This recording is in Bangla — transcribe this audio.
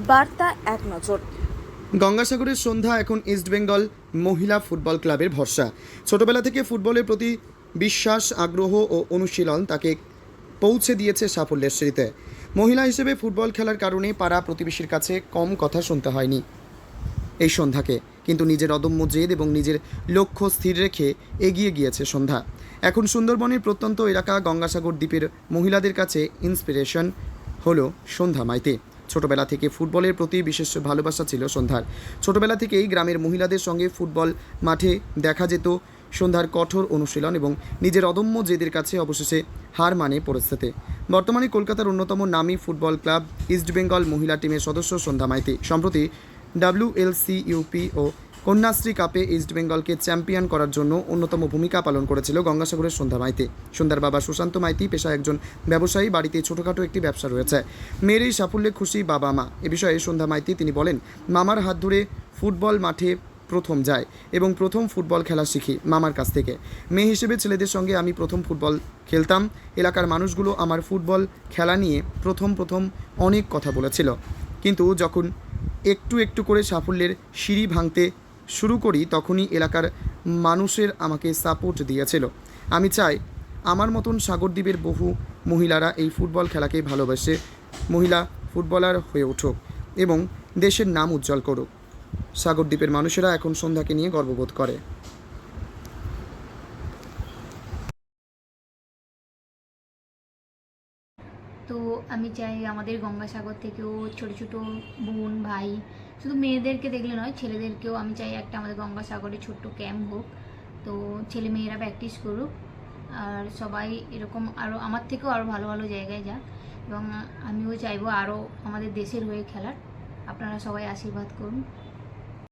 বার্তা এক নজর। গঙ্গাসাগরের সন্ধ্যা এখন ইস্টবেঙ্গল মহিলা ফুটবল ক্লাবের ভরসা। ছোটবেলা থেকে ফুটবলের প্রতি বিশ্বাস, আগ্রহ ও অনুশীলন তাকে পৌঁছে দিয়েছে সাফল্যের সিঁড়িতে। মহিলা হিসেবে ফুটবল খেলার কারণে পাড়া প্রতিবেশীর কাছে কম কথা শুনতে হয়নি এই সন্ধ্যাকে। কিন্তু নিজের অদম্য জেদ এবং নিজের লক্ষ্য স্থির রেখে এগিয়ে গিয়েছে সন্ধ্যা। এখন সুন্দরবনের প্রত্যন্ত এলাকা গঙ্গাসাগর দ্বীপের মহিলাদের কাছে ইন্সপিরেশন হলো সন্ধ্যা মাইতে। ছোটবেলা থেকে ফুটবলের প্রতি বিশেষ ভালোবাসা ছিল সন্ধ্যার। ছোটবেলা থেকেই গ্রামের মহিলাদের সঙ্গে ফুটবল মাঠে দেখা যেত, সন্ধ্যার কঠোর অনুশীলন এবং নিজের অদম্য জেদের কাছে অবশেষে হার মানে পরিস্থিতি। বর্তমানে কলকাতার অন্যতম নামী ফুটবল ক্লাব ইস্টবেঙ্গল মহিলা টিমের সদস্য সন্ধ্যা মাইতি। সম্প্রতি ডাব্লিউএলসি ইউপি ও কন্যাশ্রী কাপে ইস্টবেঙ্গলকে চ্যাম্পিয়ন করার জন্য অন্যতম ভূমিকা পালন করেছিল গঙ্গাসাগরের সন্ধ্যা মাইতি। সন্ধ্যার বাবা সুশান্ত মাইতি পেশা একজন ব্যবসায়ী, বাড়িতে ছোটোখাটো একটি ব্যবসা রয়েছে। মেয়ের এই সাফল্যে খুশি বাবা মা। এ বিষয়ে সন্ধ্যা মাইতি তিনি বলেন, মামার হাত ধরে ফুটবল মাঠে প্রথম যায় এবং প্রথম ফুটবল খেলা শিখি মামার কাছ থেকে। মেয়ে হিসেবে ছেলেদের সঙ্গে আমি প্রথম ফুটবল খেলতাম। এলাকার মানুষগুলো আমার ফুটবল খেলা নিয়ে প্রথম প্রথম অনেক কথা বলেছিল। কিন্তু যখন একটু একটু করে সাফল্যের সিঁড়ি ভাঙতে শুরু করি, তখনই এলাকার মানুষের আমাকে সাপোর্ট দিয়েছিল। আমি চাই আমার মতন সাগরদ্বীপের বহু মহিলারা এই ফুটবল খেলাকে ভালোবাসে। মহিলা ফুটবলার হয়ে উঠুক এবং দেশের নাম উজ্জ্বল করুক। সাগরদ্বীপের মানুষেরা এখন সন্ধ্যাকে নিয়ে গর্ববোধ করে। তো আমি চাই আমাদের গঙ্গাসাগর থেকেও ছোট ছোট বোন, ভাই, শুধু মেয়েদেরকে দেখলে নয়, ছেলেদেরকেও আমি চাই একটা আমাদের গঙ্গাসাগরে ছোট্ট ক্যাম্প হোক। তো ছেলে মেয়েরা প্র্যাকটিস করুক, আর সবাই এরকম আরও আমার থেকেও আরও ভালো ভালো জায়গায় যাক। এবং আমিও চাইব আরও আমাদের দেশের হয়ে খেলার। আপনারা সবাই আশীর্বাদ করুন।